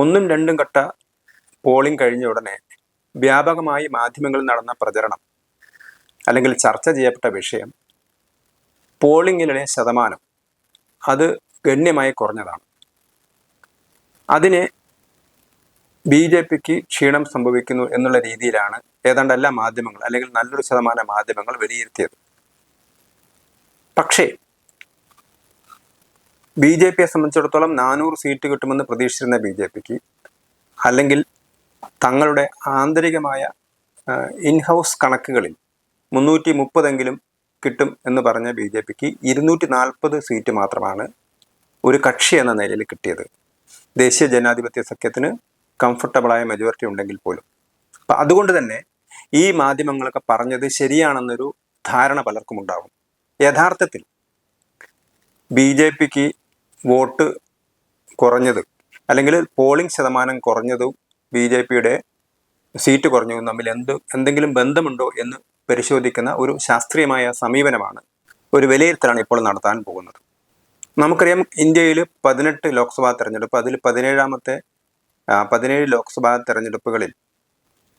ഒന്നും രണ്ടും ഘട്ട പോളിംഗ് കഴിഞ്ഞ ഉടനെ വ്യാപകമായി മാധ്യമങ്ങളിൽ നടന്ന പ്രചരണം അല്ലെങ്കിൽ ചർച്ച ചെയ്യപ്പെട്ട വിഷയം പോളിങ്ങിലെ ശതമാനം അത് ഗണ്യമായി കുറഞ്ഞതാണ്. അതിനെ ബി ജെ പിക്ക് ക്ഷീണം സംഭവിക്കുന്നു എന്നുള്ള രീതിയിലാണ് ഏതാണ്ട് എല്ലാ മാധ്യമങ്ങൾ അല്ലെങ്കിൽ നല്ലൊരു ശതമാനം മാധ്യമങ്ങൾ വിലയിരുത്തിയത്. പക്ഷേ ബി ജെ പിയെ സംബന്ധിച്ചിടത്തോളം നാനൂറ് സീറ്റ് കിട്ടുമെന്ന് പ്രതീക്ഷിച്ചിരുന്ന ബി ജെ പിക്ക്. അല്ലെങ്കിൽ തങ്ങളുടെ ആന്തരികമായ ഇൻഹൗസ് കണക്കുകളിൽ മുന്നൂറ്റി മുപ്പതെങ്കിലും കിട്ടും എന്ന് പറഞ്ഞ ബി ജെ പിക്ക് ഇരുന്നൂറ്റി നാൽപ്പത് സീറ്റ് മാത്രമാണ് ഒരു കക്ഷി എന്ന നിലയിൽ കിട്ടിയത്. ദേശീയ ജനാധിപത്യ സഖ്യത്തിന് കംഫർട്ടബിളായ മെജോറിറ്റി ഉണ്ടെങ്കിൽ പോലും. അപ്പം അതുകൊണ്ട് തന്നെ ഈ മാധ്യമങ്ങളൊക്കെ പറഞ്ഞത് ശരിയാണെന്നൊരു ധാരണ പലർക്കും ഉണ്ടാകും യഥാർത്ഥത്തിൽ ബി ജെ പിക്ക് വോട്ട് കുറഞ്ഞത് അല്ലെങ്കിൽ പോളിംഗ് ശതമാനം കുറഞ്ഞതും ബി ജെ പിയുടെ സീറ്റ് കുറഞ്ഞതും തമ്മിൽ എന്ത് എന്തെങ്കിലും ബന്ധമുണ്ടോ എന്ന് പരിശോധിക്കുന്ന ഒരു ശാസ്ത്രീയമായ സമീപനമാണ് ഒരു വിലയിരുത്തലാണ് ഇപ്പോൾ നടത്താൻ പോകുന്നത്. നമുക്കറിയാം ഇന്ത്യയിൽ പതിനെട്ട് ലോക്സഭാ തെരഞ്ഞെടുപ്പ് അതിൽ പതിനേഴാമത്തെ പതിനേഴ് ലോക്സഭാ തെരഞ്ഞെടുപ്പുകളിൽ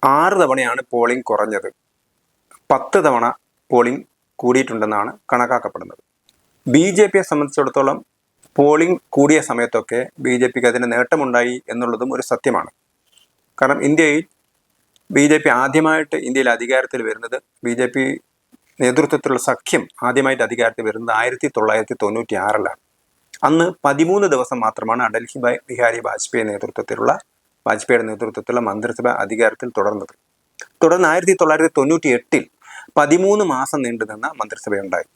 ആറ് തവണയാണ് പോളിംഗ് കുറഞ്ഞത്. പത്ത് തവണ പോളിംഗ് കൂടിയിട്ടുണ്ടെന്നാണ് കണക്കാക്കപ്പെടുന്നത്. ബി ജെ പിയെ സംബന്ധിച്ചിടത്തോളം പോളിംഗ് കൂടിയ സമയത്തൊക്കെ ബി ജെ പിക്ക് അതിന് നേട്ടമുണ്ടായി എന്നുള്ളതും ഒരു സത്യമാണ്. കാരണം ഇന്ത്യയിൽ ബി ജെ പി ആദ്യമായിട്ട് ഇന്ത്യയിൽ അധികാരത്തിൽ വരുന്നത് ബി ജെ പി നേതൃത്വത്തിലുള്ള സഖ്യം ആദ്യമായിട്ട് അധികാരത്തിൽ വരുന്നത് ആയിരത്തി തൊള്ളായിരത്തി തൊണ്ണൂറ്റി ആറിലാണ് അന്ന് പതിമൂന്ന് ദിവസം മാത്രമാണ് അടൽ ബിഹാരി വാജ്പേയി നേതൃത്വത്തിലുള്ള വാജ്പേയിയുടെ നേതൃത്വത്തിലുള്ള മന്ത്രിസഭ അധികാരത്തിൽ തുടർന്നത്. തുടർന്ന് ആയിരത്തി തൊള്ളായിരത്തി തൊണ്ണൂറ്റി എട്ടിൽ പതിമൂന്ന് മാസം നീണ്ടുനിന്ന മന്ത്രിസഭയുണ്ടായി.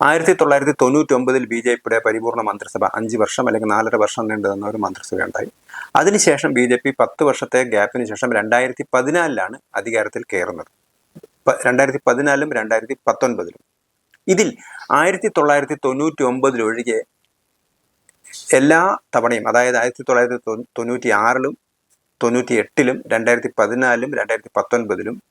ആയിരത്തി തൊള്ളായിരത്തി തൊണ്ണൂറ്റി ഒമ്പതിൽ ബി ജെ പിയുടെ പരിപൂർണ മന്ത്രിസഭ അഞ്ച് വർഷം അല്ലെങ്കിൽ നാലര വർഷം നീണ്ടു നിന്ന ഒരു മന്ത്രിസഭയുണ്ടായി. അതിനുശേഷം ബി ജെ പി പത്ത് വർഷത്തെ ഗ്യാപ്പിന് ശേഷം രണ്ടായിരത്തി പതിനാലിലാണ് അധികാരത്തിൽ കയറുന്നത്. രണ്ടായിരത്തി പതിനാലിലും രണ്ടായിരത്തി പത്തൊൻപതിലും ഇതിൽ ആയിരത്തി തൊള്ളായിരത്തി തൊണ്ണൂറ്റി ഒമ്പതിലൊഴികെ എല്ലാ തവണയും അതായത് ആയിരത്തി തൊള്ളായിരത്തി തൊണ്ണൂ- തൊണ്ണൂറ്റി ആറിലും തൊണ്ണൂറ്റി എട്ടിലും രണ്ടായിരത്തി പതിനാലിലും രണ്ടായിരത്തി പത്തൊൻപതിലും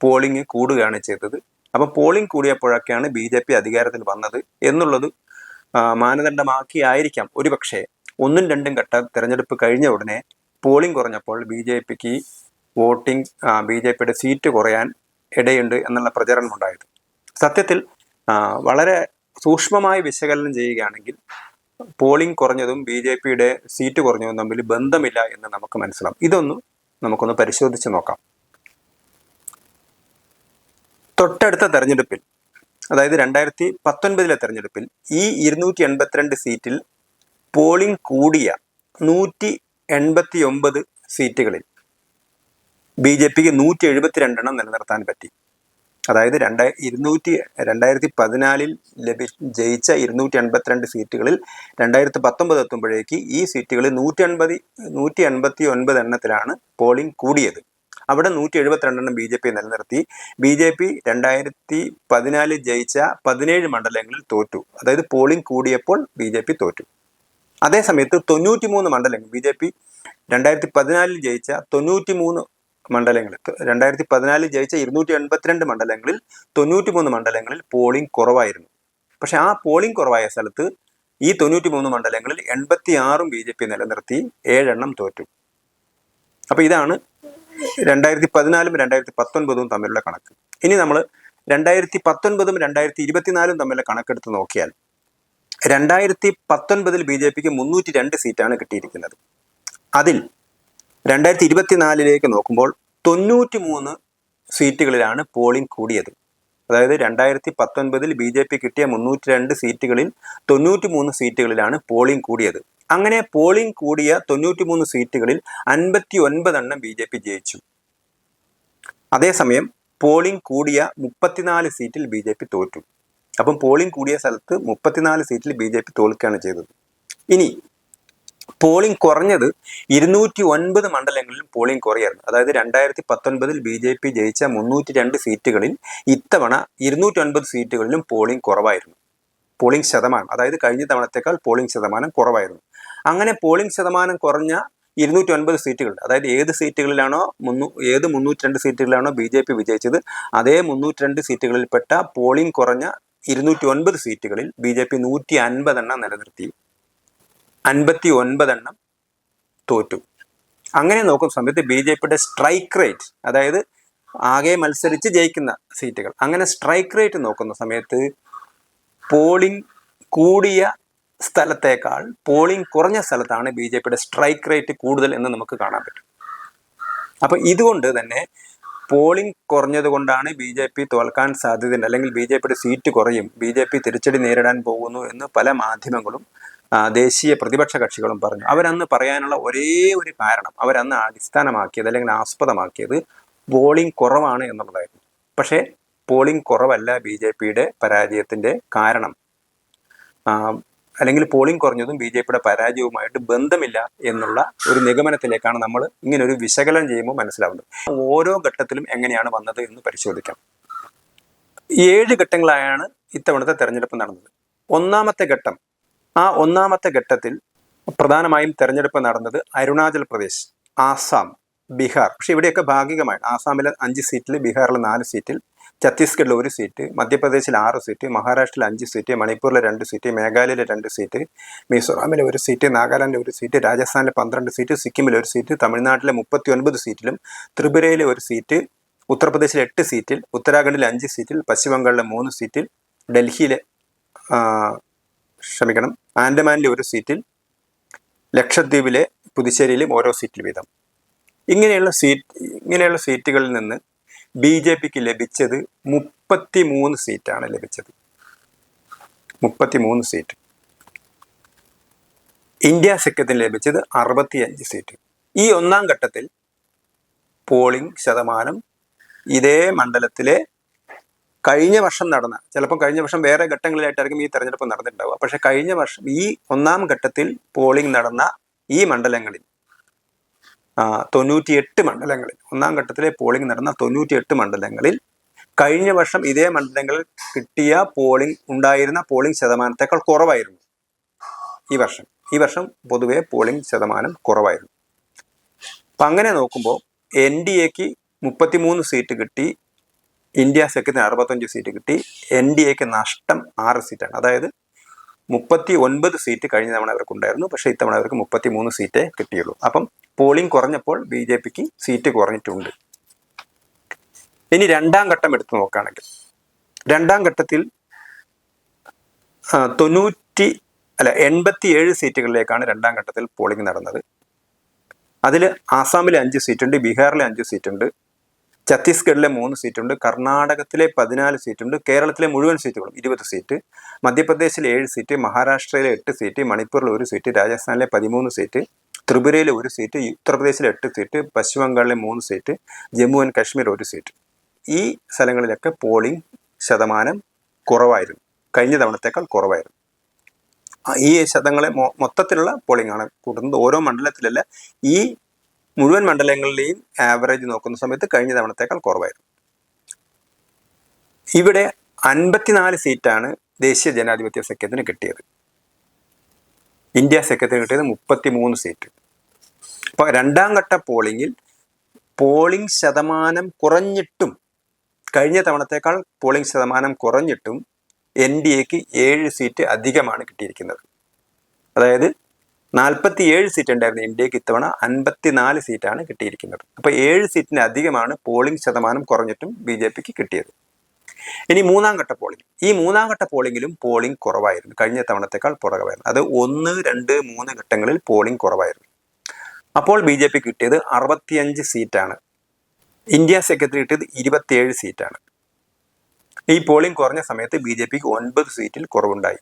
പോളിംഗ് കൂടുകയാണ് ചെയ്തത് അപ്പം പോളിംഗ് കൂടിയപ്പോഴൊക്കെയാണ് ബി ജെ പി അധികാരത്തിൽ വന്നത് എന്നുള്ളത് മാനദണ്ഡമാക്കിയായിരിക്കാം. ഒരുപക്ഷെ ഒന്നും രണ്ടും ഘട്ട തെരഞ്ഞെടുപ്പ് കഴിഞ്ഞ ഉടനെ പോളിംഗ് കുറഞ്ഞപ്പോൾ ബി ജെ പിക്ക് വോട്ടിംഗ് ബി ജെ പിയുടെ സീറ്റ് കുറയാൻ ഇടയുണ്ട് എന്നുള്ള പ്രചരണം ഉണ്ടായത്. സത്യത്തിൽ വളരെ സൂക്ഷ്മമായി വിശകലനം ചെയ്യുകയാണെങ്കിൽ പോളിംഗ് കുറഞ്ഞതും ബി ജെ പിയുടെ സീറ്റ് കുറഞ്ഞതും തമ്മിൽ ബന്ധമില്ല എന്ന് നമുക്ക് മനസ്സിലാവും. ഇതൊന്ന് നമുക്കൊന്ന് പരിശോധിച്ച് നോക്കാം. തൊട്ടടുത്ത തെരഞ്ഞെടുപ്പിൽ അതായത് രണ്ടായിരത്തി പത്തൊൻപതിലെ തെരഞ്ഞെടുപ്പിൽ ഈ ഇരുന്നൂറ്റി എൺപത്തിരണ്ട് സീറ്റിൽ പോളിംഗ് കൂടിയ നൂറ്റി എൺപത്തി ഒമ്പത് സീറ്റുകളിൽ ബി ജെ പിക്ക് നൂറ്റി എഴുപത്തിരണ്ടെണ്ണം നിലനിർത്താൻ പറ്റി. അതായത് രണ്ടായി ഇരുന്നൂറ്റി രണ്ടായിരത്തി പതിനാലിൽ ലഭി ജയിച്ച ഇരുന്നൂറ്റി എൺപത്തിരണ്ട് സീറ്റുകളിൽ രണ്ടായിരത്തി പത്തൊമ്പത് എത്തുമ്പോഴേക്ക് ഈ സീറ്റുകളിൽ നൂറ്റി എൺപത് നൂറ്റി എൺപത്തി ഒൻപത് എണ്ണത്തിലാണ് പോളിംഗ് കൂടിയത്. അവിടെ നൂറ്റി എഴുപത്തിരണ്ടെണ്ണം ബി ജെ പി നിലനിർത്തി. ബി ജെ പി രണ്ടായിരത്തി പതിനാലിൽ ജയിച്ച പതിനേഴ് മണ്ഡലങ്ങളിൽ തോറ്റു. അതായത് പോളിംഗ് കൂടിയപ്പോൾ ബി ജെ പി തോറ്റു. അതേസമയത്ത് തൊണ്ണൂറ്റി മൂന്ന് മണ്ഡലങ്ങൾ ബി ജെ പി രണ്ടായിരത്തി പതിനാലിൽ ജയിച്ച തൊണ്ണൂറ്റി മൂന്ന് മണ്ഡലങ്ങളിൽ രണ്ടായിരത്തി പതിനാലിൽ ജയിച്ച ഇരുന്നൂറ്റി എൺപത്തിരണ്ട് മണ്ഡലങ്ങളിൽ തൊണ്ണൂറ്റി മൂന്ന് മണ്ഡലങ്ങളിൽ പോളിംഗ് കുറവായിരുന്നു. പക്ഷെ ആ പോളിംഗ് കുറവായ സ്ഥലത്ത് ഈ തൊണ്ണൂറ്റി മൂന്ന് മണ്ഡലങ്ങളിൽ എൺപത്തി ആറും ബി ജെ പി നിലനിർത്തി ഏഴെണ്ണം തോറ്റു. അപ്പൊ ഇതാണ് രണ്ടായിരത്തി പതിനാലും രണ്ടായിരത്തി പത്തൊൻപതും തമ്മിലുള്ള കണക്ക്. ഇനി നമ്മൾ രണ്ടായിരത്തി പത്തൊൻപതും രണ്ടായിരത്തി ഇരുപത്തിനാലും തമ്മിലുള്ള കണക്കെടുത്ത് നോക്കിയാൽ രണ്ടായിരത്തി പത്തൊൻപതിൽ ബി ജെ പിക്ക് മുന്നൂറ്റി രണ്ട് സീറ്റാണ് കിട്ടിയിരിക്കുന്നത്. അതിൽ രണ്ടായിരത്തി ഇരുപത്തിനാലിലേക്ക് നോക്കുമ്പോൾ തൊണ്ണൂറ്റി മൂന്ന് സീറ്റുകളിലാണ് പോളിംഗ് കൂടിയത്. അതായത് രണ്ടായിരത്തി പത്തൊൻപതിൽ ബി ജെ പി കിട്ടിയ മുന്നൂറ്റി രണ്ട് സീറ്റുകളിൽ തൊണ്ണൂറ്റി മൂന്ന് സീറ്റുകളിലാണ് പോളിംഗ് കൂടിയത്. അങ്ങനെ പോളിംഗ് കൂടിയ തൊണ്ണൂറ്റി മൂന്ന് സീറ്റുകളിൽ അൻപത്തി ഒൻപതെണ്ണം ബി ജെ പി ജയിച്ചു. അതേസമയം പോളിംഗ് കൂടിയ മുപ്പത്തിനാല് സീറ്റിൽ ബി ജെ പി തോറ്റു. അപ്പം പോളിംഗ് കൂടിയ സ്ഥലത്ത് മുപ്പത്തിനാല് സീറ്റിൽ ബി ജെ പി തോൽക്കുകയാണ് ചെയ്തത്. ഇനി പോളിംഗ് കുറഞ്ഞത് ഇരുന്നൂറ്റി ഒൻപത് മണ്ഡലങ്ങളിലും പോളിംഗ് കുറയായിരുന്നു. അതായത് രണ്ടായിരത്തി പത്തൊൻപതിൽ ബി ജെ പി ജയിച്ച മുന്നൂറ്റി രണ്ട് സീറ്റുകളിൽ ഇത്തവണ ഇരുന്നൂറ്റി ഒൻപത് സീറ്റുകളിലും പോളിംഗ് കുറവായിരുന്നു. പോളിംഗ് ശതമാനം അതായത് കഴിഞ്ഞ തവണത്തേക്കാൾ പോളിംഗ് ശതമാനം കുറവായിരുന്നു. അങ്ങനെ പോളിംഗ് ശതമാനം കുറഞ്ഞ ഇരുന്നൂറ്റി ഒൻപത് സീറ്റുകൾ അതായത് ഏത് സീറ്റുകളിലാണോ മുന്നൂ ഏത് മുന്നൂറ്റി രണ്ട് സീറ്റുകളിലാണോ ബി ജെ പി വിജയിച്ചത് അതേ മുന്നൂറ്റി രണ്ട് സീറ്റുകളിൽപ്പെട്ട പോളിംഗ് കുറഞ്ഞ ഇരുന്നൂറ്റി ഒൻപത് സീറ്റുകളിൽ ബി ജെ പി നൂറ്റി അൻപതെണ്ണം നിലനിർത്തി. അൻപത്തി ഒൻപതെണ്ണം തോറ്റു. അങ്ങനെ നോക്കുന്ന സമയത്ത് ബി ജെ പിയുടെ സ്ട്രൈക്ക് റേറ്റ് അതായത് ആകെ മത്സരിച്ച് ജയിക്കുന്ന സീറ്റുകൾ അങ്ങനെ സ്ട്രൈക്ക് റേറ്റ് നോക്കുന്ന സമയത്ത് പോളിംഗ് കൂടിയ സ്ഥലത്തേക്കാൾ പോളിംഗ് കുറഞ്ഞ സ്ഥലത്താണ് ബി ജെ പിയുടെ സ്ട്രൈക്ക് റേറ്റ് കൂടുതൽ എന്ന് നമുക്ക് കാണാൻ പറ്റും. അപ്പൊ ഇതുകൊണ്ട് തന്നെ പോളിംഗ് കുറഞ്ഞതുകൊണ്ടാണ് ബി ജെ പി തോൽക്കാൻ സാധ്യതയുണ്ട്. അല്ലെങ്കിൽ ബി ജെ പിയുടെ സീറ്റ് കുറയും. ബി ജെ പി തിരിച്ചടി നേരിടാൻ പോകുന്നു എന്ന് പല മാധ്യമങ്ങളും ദേശീയ പ്രതിപക്ഷ കക്ഷികളും പറഞ്ഞു. അവരന്ന് പറയാനുള്ള ഒരേ ഒരു കാരണം അവരന്ന് അടിസ്ഥാനമാക്കിയത് അല്ലെങ്കിൽ ആസ്പദമാക്കിയത് പോളിംഗ് കുറവാണ് എന്നുള്ളതായിരുന്നു. പക്ഷേ പോളിംഗ് കുറവല്ല ബി ജെ പിയുടെ പരാജയത്തിന്റെ കാരണം. അല്ലെങ്കിൽ പോളിംഗ് കുറഞ്ഞതും ബി ജെ പിയുടെ പരാജയവുമായിട്ട് ബന്ധമില്ല എന്നുള്ള ഒരു നിഗമനത്തിലേക്കാണ് നമ്മൾ ഇങ്ങനെ ഒരു വിശകലനം ചെയ്യുമ്പോൾ മനസ്സിലാവുന്നത്. ഓരോ ഘട്ടത്തിലും എങ്ങനെയാണ് വന്നത് എന്ന് പരിശോധിക്കാം. ഏഴ് ഘട്ടങ്ങളായാണ് ഇത്തവണത്തെ തെരഞ്ഞെടുപ്പ് നടന്നത്. ഒന്നാമത്തെ ഘട്ടം ആ ഒന്നാമത്തെ ഘട്ടത്തിൽ പ്രധാനമായും തെരഞ്ഞെടുപ്പ് നടന്നത് അരുണാചൽ പ്രദേശ് ആസാം ബീഹാർ. പക്ഷെ ഇവിടെയൊക്കെ ഭാഗികമായി ആസാമിലെ അഞ്ച് സീറ്റിൽ ബീഹാറിലെ നാല് സീറ്റിൽ ഛത്തീസ്ഗഡിൽ ഒരു സീറ്റ് മധ്യപ്രദേശിൽ ആറ് സീറ്റ് മഹാരാഷ്ട്രയിൽ അഞ്ച് സീറ്റ് മണിപ്പൂരിലെ രണ്ട് സീറ്റ് മേഘാലയയിലെ രണ്ട് സീറ്റ് മിസോറാമിലെ ഒരു സീറ്റ് നാഗാലാൻഡിലെ ഒരു സീറ്റ് രാജസ്ഥാനിലെ പന്ത്രണ്ട് സീറ്റ് സിക്കിമിലെ ഒരു സീറ്റ് തമിഴ്നാട്ടിലെ മുപ്പത്തി ഒൻപത് സീറ്റിലും ത്രിപുരയിലെ ഒരു സീറ്റ് ഉത്തർപ്രദേശിലെ എട്ട് സീറ്റിൽ ഉത്തരാഖണ്ഡിലെ അഞ്ച് സീറ്റിൽ പശ്ചിമ ബംഗാളിലെ മൂന്ന് സീറ്റിൽ ഡൽഹിയിലെ ക്ഷമിക്കണം ആൻഡമാനിലെ ഒരു സീറ്റിൽ ലക്ഷദ്വീപിലെ പുതുച്ചേരിയിലും ഓരോ സീറ്റിൽ വീതം. ഇങ്ങനെയുള്ള സീറ്റ് ഇങ്ങനെയുള്ള സീറ്റുകളിൽ നിന്ന് ബി ജെ പിക്ക് ലഭിച്ചത് മുപ്പത്തി മൂന്ന് സീറ്റാണ് ലഭിച്ചത്. മുപ്പത്തി മൂന്ന് സീറ്റ്. ഇന്ത്യ സഖ്യത്തിന് ലഭിച്ചത് അറുപത്തിയഞ്ച് സീറ്റ്. ഈ ഒന്നാം ഘട്ടത്തിൽ പോളിംഗ് ശതമാനം ഇതേ മണ്ഡലത്തിലെ കഴിഞ്ഞ വർഷം നടന്ന ചിലപ്പോൾ കഴിഞ്ഞ വർഷം വേറെ ഘട്ടങ്ങളിലായിട്ടായിരിക്കും ഈ തെരഞ്ഞെടുപ്പ് നടന്നിട്ടുണ്ടാവുക. പക്ഷെ കഴിഞ്ഞ വർഷം ഈ ഒന്നാം ഘട്ടത്തിൽ പോളിംഗ് നടന്ന ഈ മണ്ഡലങ്ങളിൽ തൊണ്ണൂറ്റിയെട്ട് മണ്ഡലങ്ങളിൽ ഒന്നാം ഘട്ടത്തിലെ പോളിംഗ് നടന്ന തൊണ്ണൂറ്റിയെട്ട് മണ്ഡലങ്ങളിൽ കഴിഞ്ഞ വർഷം ഇതേ മണ്ഡലങ്ങളിൽ കിട്ടിയ പോളിംഗ് ഉണ്ടായിരുന്ന പോളിംഗ് ശതമാനത്തേക്കാൾ കുറവായിരുന്നു. ഈ വർഷം ഈ വർഷം പൊതുവെ പോളിംഗ് ശതമാനം കുറവായിരുന്നു. അപ്പം അങ്ങനെ നോക്കുമ്പോൾ എൻ ഡി എക്ക് മുപ്പത്തിമൂന്ന് സീറ്റ് കിട്ടി ഇന്ത്യ സഖ്യത്തിന് അറുപത്തഞ്ച് സീറ്റ് കിട്ടി എൻ ഡി എക്ക് നഷ്ടം ആറ് സീറ്റാണ് അതായത് മുപ്പത്തി ഒൻപത് സീറ്റ് കഴിഞ്ഞ തവണ അവർക്ക് ഉണ്ടായിരുന്നു പക്ഷേ ഇത്തവണ അവർക്ക് മുപ്പത്തി മൂന്ന് സീറ്റേ കിട്ടിയുള്ളൂ. അപ്പം പോളിംഗ് കുറഞ്ഞപ്പോൾ ബി ജെ പിക്ക് സീറ്റ് കുറഞ്ഞിട്ടുണ്ട്. ഇനി രണ്ടാം ഘട്ടം എടുത്തു നോക്കുകയാണെങ്കിൽ. രണ്ടാം ഘട്ടത്തിൽ തൊണ്ണൂറ്റി അല്ല എൺപത്തി ഏഴ് സീറ്റുകളിലേക്കാണ് രണ്ടാം ഘട്ടത്തിൽ പോളിംഗ് നടന്നത്. അതിൽ ആസാമിലെ അഞ്ച് സീറ്റുണ്ട് ബീഹാറിലെ അഞ്ച് സീറ്റുണ്ട്. ഛത്തീസ്ഗഡിലെ മൂന്ന് സീറ്റുണ്ട് കർണാടകത്തിലെ പതിനാല് സീറ്റുണ്ട് കേരളത്തിലെ മുഴുവൻ സീറ്റുകളും ഇരുപത് സീറ്റ് മധ്യപ്രദേശിലെ ഏഴ് സീറ്റ് മഹാരാഷ്ട്രയിലെ എട്ട് സീറ്റ് മണിപ്പൂരിലെ ഒരു സീറ്റ് രാജസ്ഥാനിലെ പതിമൂന്ന് സീറ്റ് ത്രിപുരയിലെ ഒരു സീറ്റ് ഉത്തർപ്രദേശിലെ എട്ട് സീറ്റ് പശ്ചിമ ബംഗാളിലെ മൂന്ന് സീറ്റ് ജമ്മു ആൻഡ് കാശ്മീർ ഒരു സീറ്റ്. ഈ സ്ഥലങ്ങളിലൊക്കെ പോളിംഗ് ശതമാനം കുറവായിരുന്നു. കഴിഞ്ഞ തവണത്തേക്കാൾ കുറവായിരുന്നു. ഈ ശതങ്ങളെ മൊത്തത്തിലുള്ള പോളിംഗ് ആണ് കൂട്ടുന്നത്. ഓരോ മണ്ഡലത്തിലല്ല ഈ മുഴുവൻ മണ്ഡലങ്ങളിലെയും ആവറേജ് നോക്കുന്ന സമയത്ത് കഴിഞ്ഞ തവണത്തേക്കാൾ കുറവായിരുന്നു. ഇവിടെ അൻപത്തിനാല് സീറ്റാണ് ദേശീയ ജനാധിപത്യ സഖ്യത്തിന് കിട്ടിയത്. ഇന്ത്യ സഖ്യത്തിന് കിട്ടിയത് മുപ്പത്തി മൂന്ന് സീറ്റ്. അപ്പോൾ രണ്ടാം ഘട്ട പോളിങ്ങിൽ പോളിംഗ് ശതമാനം കുറഞ്ഞിട്ടും കഴിഞ്ഞ തവണത്തേക്കാൾ പോളിംഗ് ശതമാനം കുറഞ്ഞിട്ടും എൻ ഡി എക്ക് ഏഴ് സീറ്റ് അധികമാണ് കിട്ടിയിരിക്കുന്നത്. അതായത് നാൽപ്പത്തി ഏഴ് സീറ്റ് ഉണ്ടായിരുന്ന ഇന്ത്യയ്ക്ക് ഇത്തവണ അൻപത്തിനാല് സീറ്റാണ് കിട്ടിയിരിക്കുന്നത്. അപ്പോൾ ഏഴ് സീറ്റിന് അധികമാണ് പോളിംഗ് ശതമാനം കുറഞ്ഞിട്ടും ബി ജെ പിക്ക് കിട്ടിയത്. ഇനി മൂന്നാം ഘട്ട പോളിംഗ് ഈ മൂന്നാം ഘട്ട പോളിംഗിലും പോളിംഗ് കുറവായിരുന്നു. കഴിഞ്ഞ തവണത്തേക്കാൾ പുറകമായിരുന്നു അത് ഒന്ന് രണ്ട് മൂന്ന് ഘട്ടങ്ങളിൽ പോളിംഗ് കുറവായിരുന്നു. അപ്പോൾ ബി ജെ പി കിട്ടിയത് അറുപത്തിയഞ്ച് സീറ്റാണ് ഇന്ത്യ സെക്രട്ടറി കിട്ടിയത് ഇരുപത്തിയേഴ് സീറ്റാണ് ഈ പോളിംഗ് കുറഞ്ഞ സമയത്ത് ബി ജെ പിക്ക് ഒൻപത് സീറ്റിൽ കുറവുണ്ടായി.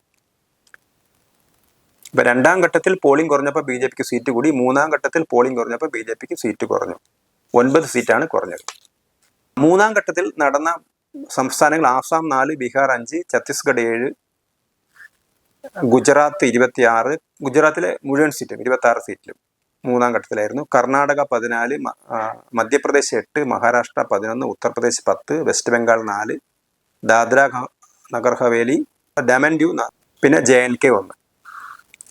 ഇപ്പൊ രണ്ടാം ഘട്ടത്തിൽ പോളിംഗ് കുറഞ്ഞപ്പോൾ ബി ജെ പിക്ക് സീറ്റ് കൂടി മൂന്നാം ഘട്ടത്തിൽ പോളിംഗ് കുറഞ്ഞപ്പോൾ ബി ജെ പിക്ക് സീറ്റ് കുറഞ്ഞു. ഒൻപത് സീറ്റാണ് കുറഞ്ഞത്. മൂന്നാം ഘട്ടത്തിൽ നടന്ന സംസ്ഥാനങ്ങൾ ആസാം നാല് ബീഹാർ അഞ്ച് ഛത്തീസ്ഗഡ് ഏഴ് ഗുജറാത്ത് ഇരുപത്തിയാറ് ഗുജറാത്തിലെ മുഴുവൻ സീറ്റും ഇരുപത്തി സീറ്റിലും മൂന്നാം ഘട്ടത്തിലായിരുന്നു. കർണാടക പതിനാല് മധ്യപ്രദേശ് എട്ട് മഹാരാഷ്ട്ര പതിനൊന്ന് ഉത്തർപ്രദേശ് പത്ത് വെസ്റ്റ് ബംഗാൾ നാല് ദാദ്ര നഗർ ഹവേലി ഡമൻ ഡ്യൂ പിന്നെ ജെ എൻ കെ ഒന്ന്.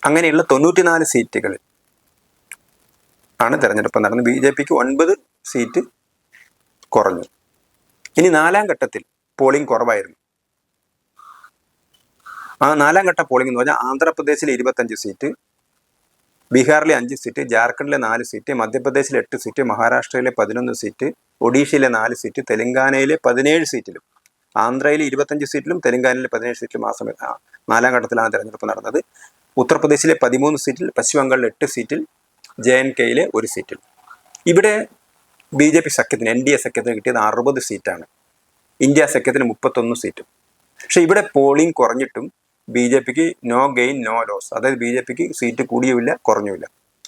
അങ്ങനെയുള്ള തൊണ്ണൂറ്റിനാല് സീറ്റുകളിൽ ആണ് തെരഞ്ഞെടുപ്പ്. നടന്നത് ബി ജെ പിക്ക് ഒൻപത് സീറ്റ് കുറഞ്ഞു. ഇനി നാലാം ഘട്ടത്തിൽ പോളിംഗ് കുറവായിരുന്നു. ആ നാലാം ഘട്ട പോളിംഗ് എന്ന് പറഞ്ഞാൽ ആന്ധ്രാപ്രദേശിലെ ഇരുപത്തഞ്ച് സീറ്റ് ബീഹാറിലെ അഞ്ച് സീറ്റ് ജാർഖണ്ഡിലെ നാല് സീറ്റ് മധ്യപ്രദേശിലെ എട്ട് സീറ്റ് മഹാരാഷ്ട്രയിലെ പതിനൊന്ന് സീറ്റ് ഒഡീഷയിലെ നാല് സീറ്റ് തെലങ്കാനയിലെ പതിനേഴ് സീറ്റിലും ആന്ധ്രയിലെ ഇരുപത്തഞ്ച് സീറ്റിലും തെലങ്കാനയിലെ പതിനേഴ് സീറ്റിലും ആ സമയത്ത് നാലാം ഘട്ടത്തിലാണ് തെരഞ്ഞെടുപ്പ് നടന്നത്. ഉത്തർപ്രദേശിലെ പതിമൂന്ന് സീറ്റിൽ പശ്ചിമ ബംഗാളിൽ എട്ട് സീറ്റിൽ ജെ എൻ കെയിലെ ഒരു സീറ്റിൽ. ഇവിടെ ബി ജെ പി സഖ്യത്തിന് എൻ ഡി എ സഖ്യത്തിന് കിട്ടിയത് അറുപത് സീറ്റാണ്. ഇന്ത്യ സഖ്യത്തിന് മുപ്പത്തൊന്ന് സീറ്റും. പക്ഷെ ഇവിടെ പോളിംഗ് കുറഞ്ഞിട്ടും ബി ജെ പിക്ക് നോ ഗെയിൻ നോ ലോസ്. അതായത് ബി ജെ പിക്ക് സീറ്റ് കൂടിയുമില്ല കുറഞ്ഞുമില്ല.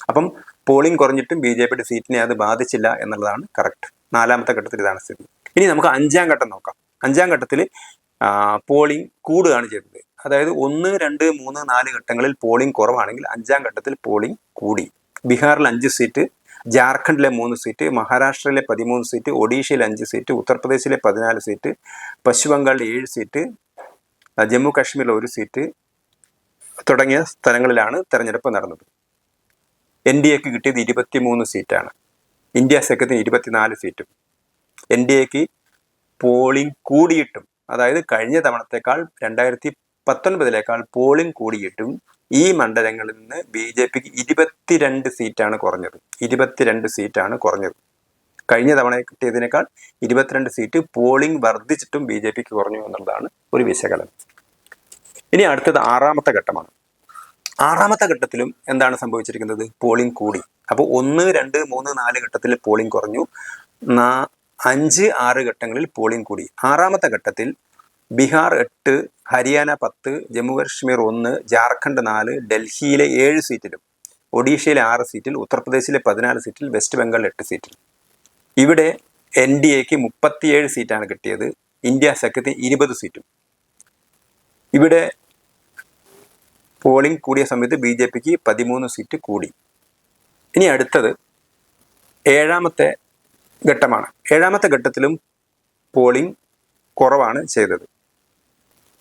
അപ്പം പോളിംഗ് കുറഞ്ഞിട്ടും ബി ജെ പിയുടെ സീറ്റിനെ അത് ബാധിച്ചില്ല എന്നുള്ളതാണ് കറക്റ്റ്. നാലാമത്തെ ഘട്ടത്തിൽ ഇതാണ് സ്ഥിതി. ഇനി നമുക്ക് അഞ്ചാം ഘട്ടം നോക്കാം. അഞ്ചാം ഘട്ടത്തിൽ പോളിംഗ് കൂടുകയാണ് ചെയ്തത്. അതായത് ഒന്ന് രണ്ട് മൂന്ന് നാല് ഘട്ടങ്ങളിൽ പോളിംഗ് കുറവാണെങ്കിൽ അഞ്ചാം ഘട്ടത്തിൽ പോളിംഗ് കൂടി. ബീഹാറിൽ അഞ്ച് സീറ്റ് ജാർഖണ്ഡിലെ മൂന്ന് സീറ്റ് മഹാരാഷ്ട്രയിലെ പതിമൂന്ന് സീറ്റ് ഒഡീഷയിൽ അഞ്ച് സീറ്റ് ഉത്തർപ്രദേശിലെ പതിനാല് സീറ്റ് പശ്ചിമ ബംഗാളിൽ ഏഴ് സീറ്റ് ജമ്മു കാശ്മീരിൽ ഒരു സീറ്റ് തുടങ്ങിയ സ്ഥലങ്ങളിലാണ് തെരഞ്ഞെടുപ്പ് നടന്നത്. എൻ ഡി എക്ക് കിട്ടിയത് ഇരുപത്തിമൂന്ന് സീറ്റാണ് ഇന്ത്യ സഖ്യത്തിന് ഇരുപത്തിനാല് സീറ്റും എൻ ഡി എക്ക് പോളിംഗ് കൂടിയിട്ടും അതായത് കഴിഞ്ഞ തവണത്തേക്കാൾ രണ്ടായിരത്തി പത്തൊൻപതിലേക്കാൾ പോളിംഗ് കൂടിയിട്ടും ഈ മണ്ഡലങ്ങളിൽ നിന്ന് ബി ജെ പിക്ക് ഇരുപത്തിരണ്ട് സീറ്റാണ് കുറഞ്ഞത്. ഇരുപത്തിരണ്ട് സീറ്റാണ് കുറഞ്ഞത്. കഴിഞ്ഞ തവണ കിട്ടിയതിനേക്കാൾ ഇരുപത്തിരണ്ട് സീറ്റ് പോളിംഗ് വർദ്ധിച്ചിട്ടും ബി ജെ പിക്ക് കുറഞ്ഞു എന്നുള്ളതാണ് ഒരു വിശകലനം. ഇനി അടുത്തത് ആറാമത്തെ ഘട്ടമാണ്. ആറാമത്തെ ഘട്ടത്തിലും എന്താണ് സംഭവിച്ചിരിക്കുന്നത്? പോളിംഗ് കൂടി. അപ്പോൾ ഒന്ന് രണ്ട് മൂന്ന് നാല് ഘട്ടത്തിൽ പോളിംഗ് കുറഞ്ഞു. നാ- അഞ്ച് ആറ് ഘട്ടങ്ങളിൽ പോളിംഗ് കൂടി. ആറാമത്തെ ഘട്ടത്തിൽ ബീഹാർ എട്ട് ഹരിയാന പത്ത് ജമ്മു കാശ്മീർ ഒന്ന് ജാർഖണ്ഡ് നാല് ഡൽഹിയിലെ ഏഴ് സീറ്റിലും ഒഡീഷയിലെ ആറ് സീറ്റിൽ ഉത്തർപ്രദേശിലെ പതിനാല് സീറ്റിൽ വെസ്റ്റ് ബംഗാളിൽ എട്ട് സീറ്റിൽ. ഇവിടെ എൻ ഡി എക്ക് മുപ്പത്തിയേഴ് സീറ്റാണ് കിട്ടിയത് ഇന്ത്യ സഖ്യത്തിന് ഇരുപത് സീറ്റും. ഇവിടെ പോളിംഗ് കൂടിയ സമയത്ത് ബി ജെ പിക്ക് പതിമൂന്ന് സീറ്റ് കൂടി. ഇനി അടുത്തത് ഏഴാമത്തെ ഘട്ടമാണ്. ഏഴാമത്തെ ഘട്ടത്തിലും പോളിംഗ് കുറവാണ് ചെയ്തത്.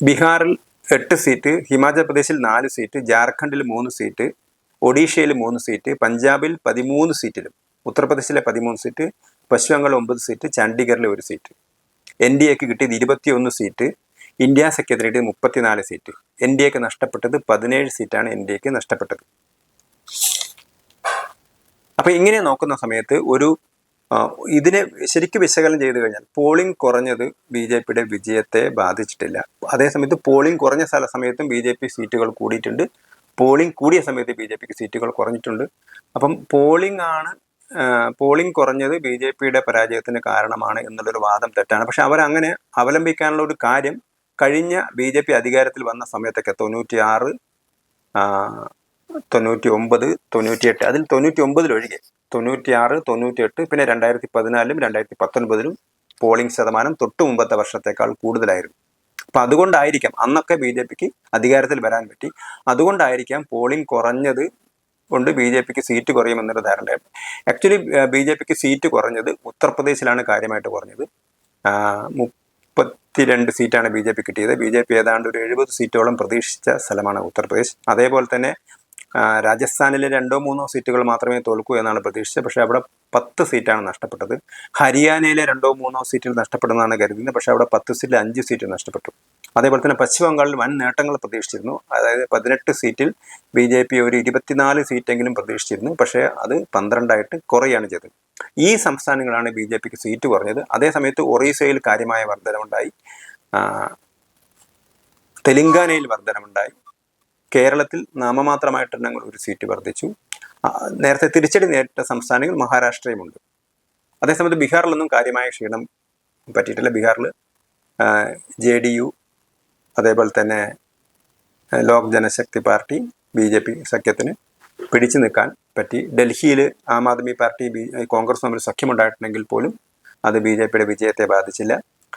ബീഹാറിൽ എട്ട് സീറ്റ് ഹിമാചൽ പ്രദേശിൽ നാല് സീറ്റ് ജാർഖണ്ഡിൽ മൂന്ന് സീറ്റ് ഒഡീഷയിൽ മൂന്ന് സീറ്റ് പഞ്ചാബിൽ പതിമൂന്ന് സീറ്റിലും ഉത്തർപ്രദേശിലെ പതിമൂന്ന് സീറ്റ് പശ്ചിമ ബംഗാൾ ഒമ്പത് സീറ്റ് ചണ്ഡീഗറിലെ ഒരു സീറ്റ്. എൻ ഡി എക്ക് കിട്ടിയത് ഇരുപത്തിയൊന്ന് സീറ്റ് ഇന്ത്യ കിട്ടിയത് മുപ്പത്തിനാല് സീറ്റ്. എൻ ഡി എക്ക് നഷ്ടപ്പെട്ടത് പതിനേഴ് സീറ്റാണ് എൻ ഡി എക്ക് നഷ്ടപ്പെട്ടത്. അപ്പോൾ ഇങ്ങനെ നോക്കുന്ന സമയത്ത് ഒരു ഇതിനെ ശരിക്കും വിശകലനം ചെയ്തു കഴിഞ്ഞാൽ പോളിംഗ് കുറഞ്ഞത് ബി ജെ പിയുടെ വിജയത്തെ ബാധിച്ചിട്ടില്ല. അതേസമയത്ത് പോളിംഗ് കുറഞ്ഞ സ്ഥല സമയത്തും ബി ജെ പി സീറ്റുകൾ കൂടിയിട്ടുണ്ട്. പോളിംഗ് കൂടിയ സമയത്ത് ബി ജെ പിക്ക് സീറ്റുകൾ കുറഞ്ഞിട്ടുണ്ട്. അപ്പം പോളിംഗ് ആണ് പോളിംഗ് കുറഞ്ഞത് ബി ജെ പിയുടെ പരാജയത്തിന് കാരണമാണ് എന്നുള്ളൊരു വാദം തെറ്റാണ്. പക്ഷെ അവരങ്ങനെ അവലംബിക്കാനുള്ള ഒരു കാര്യം കഴിഞ്ഞ ബി ജെ പി അധികാരത്തിൽ വന്ന സമയത്തൊക്കെ തൊണ്ണൂറ്റി ആറ് തൊണ്ണൂറ്റി ഒമ്പത് തൊണ്ണൂറ്റിയെട്ട്. അതിൽ തൊണ്ണൂറ്റി ഒമ്പതിലൊഴികെ തൊണ്ണൂറ്റിയാറ് തൊണ്ണൂറ്റിയെട്ട് പിന്നെ രണ്ടായിരത്തി പതിനാലിലും രണ്ടായിരത്തി പത്തൊൻപതിലും പോളിംഗ് ശതമാനം തൊട്ടു മുമ്പത്തെ വർഷത്തേക്കാൾ കൂടുതലായിരുന്നു. അപ്പം അതുകൊണ്ടായിരിക്കാം അന്നൊക്കെ ബി ജെ പിക്ക് അധികാരത്തിൽ വരാൻ പറ്റി. അതുകൊണ്ടായിരിക്കാം പോളിംഗ് കുറഞ്ഞത് കൊണ്ട് ബി ജെ പിക്ക് സീറ്റ് കുറയുമെന്നൊരു ധാരണയായിരുന്നു ആക്ച്വലി ബി ജെ പിക്ക് സീറ്റ് കുറഞ്ഞത് ഉത്തർപ്രദേശിലാണ് കാര്യമായിട്ട് കുറഞ്ഞത്. മുപ്പത്തി മുപ്പത്തിരണ്ട് സീറ്റാണ് ബി ജെ പി കിട്ടിയത്. ബി ജെ പി ഏതാണ്ട് ഒരു എഴുപത് സീറ്റോളം പ്രതീക്ഷിച്ച സ്ഥലമാണ് ഉത്തർപ്രദേശ്. അതേപോലെ തന്നെ രാജസ്ഥാനിലെ രണ്ടോ മൂന്നോ സീറ്റുകൾ മാത്രമേ തോൽക്കൂ എന്നാണ് പ്രതീക്ഷിച്ചത്. പക്ഷേ അവിടെ പത്ത് സീറ്റാണ് നഷ്ടപ്പെട്ടത്. ഹരിയാനയിലെ രണ്ടോ മൂന്നോ സീറ്റുകൾ നഷ്ടപ്പെടുന്നതാണ് കരുതുന്നത്. പക്ഷേ അവിടെ പത്ത് സീറ്റിൽ അഞ്ച് സീറ്റ് നഷ്ടപ്പെട്ടു. അതേപോലെ തന്നെ പശ്ചിമ ബംഗാളിൽ വൻ നേട്ടങ്ങൾ പ്രതീക്ഷിച്ചിരുന്നു. അതായത് പതിനെട്ട് സീറ്റിൽ ബി ജെ പി ഒരു ഇരുപത്തിനാല് സീറ്റെങ്കിലും പ്രതീക്ഷിച്ചിരുന്നു. പക്ഷേ അത് പന്ത്രണ്ടായിട്ട് കുറയാണ് ചെയ്തത്. ഈ സംസ്ഥാനങ്ങളാണ് ബി ജെ പിക്ക് സീറ്റ് കുറഞ്ഞത്. അതേസമയത്ത് ഒറീസയിൽ കാര്യമായ വർധനമുണ്ടായി തെലങ്കാനയിൽ വർധനമുണ്ടായി കേരളത്തിൽ നാമമാത്രമായിട്ടുണ്ടെങ്കിൽ ഒരു സീറ്റ് വർദ്ധിച്ചു. നേരത്തെ തിരിച്ചടി നേരിട്ട സംസ്ഥാനങ്ങൾ മഹാരാഷ്ട്രയുമുണ്ട്. അതേസമയത്ത് ബീഹാറിലൊന്നും കാര്യമായ ക്ഷീണം പറ്റിയിട്ടില്ല. ബീഹാറിൽ ജെ ഡി യു അതേപോലെ തന്നെ Lok Janshakti party B J P സഖ്യത്തിന് പിടിച്ചു നിൽക്കാൻ പറ്റി. ഡൽഹിയിൽ ആം ആദ്മി പാർട്ടി ബി കോൺഗ്രസ് തമ്മിൽ സഖ്യമുണ്ടായിട്ടുണ്ടെങ്കിൽ പോലും അത് ബി ജെ പിയുടെ വിജയത്തെ ബാധിച്ചില്ല.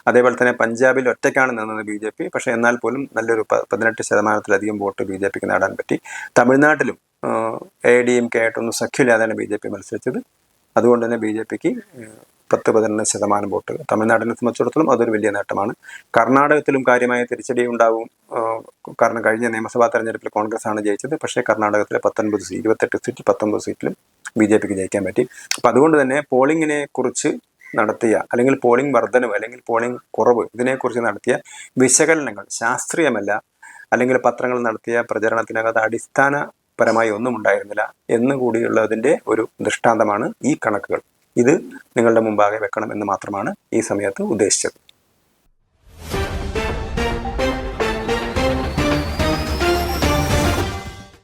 അതേപോലെ തന്നെ പഞ്ചാബിൽ ഒറ്റയ്ക്കാണ് നിന്നത് ബി ജെ പി. പക്ഷേ എന്നാൽ പോലും നല്ലൊരു പതിനെട്ട് ശതമാനത്തിലധികം വോട്ട് ബി ജെ പിക്ക് നേടാൻ പറ്റി. തമിഴ്നാട്ടിലും എ ഡി എം കെ ആയിട്ടൊന്നും സഖ്യമില്ലാതെയാണ് ബി ജെ പി മത്സരിച്ചത്. അതുകൊണ്ട് തന്നെ ബി ജെ പിക്ക് പത്ത് പതിനൊന്ന് ശതമാനം വോട്ട് തമിഴ്നാടിനെ സംബന്ധിച്ചിടത്തോളം അതൊരു വലിയ നേട്ടമാണ്. കർണാടകത്തിലും കാര്യമായ തിരിച്ചടി ഉണ്ടാവും. കാരണം കഴിഞ്ഞ നിയമസഭാ തെരഞ്ഞെടുപ്പിൽ കോൺഗ്രസ് ആണ് ജയിച്ചത്. പക്ഷേ കർണാടകത്തിലെ പത്തൊൻപത് സീറ്റ് ഇരുപത്തെട്ട് സീറ്റ് പത്തൊൻപത് സീറ്റിലും ബി ജെ പിക്ക് ജയിക്കാൻ പറ്റി. അപ്പം അതുകൊണ്ട് തന്നെ പോളിങ്ങിനെ കുറിച്ച് നടത്തിയ അല്ലെങ്കിൽ പോളിംഗ് വർധനവ് അല്ലെങ്കിൽ പോളിംഗ് കുറവ് ഇതിനെക്കുറിച്ച് നടത്തിയ വിശകലനങ്ങൾ ശാസ്ത്രീയമല്ല അല്ലെങ്കിൽ പത്രങ്ങൾ നടത്തിയ പ്രചരണത്തിനകത്ത് അടിസ്ഥാനപരമായി ഒന്നും ഉണ്ടായിരുന്നില്ല എന്ന് കൂടിയുള്ളതിന്റെ ഒരു ദൃഷ്ടാന്തമാണ് ഈ കണക്കുകൾ. ഇത് നിങ്ങളുടെ മുമ്പാകെ വെക്കണം എന്ന് മാത്രമാണ് ഈ സമയത്ത് ഉദ്ദേശിച്ചത്.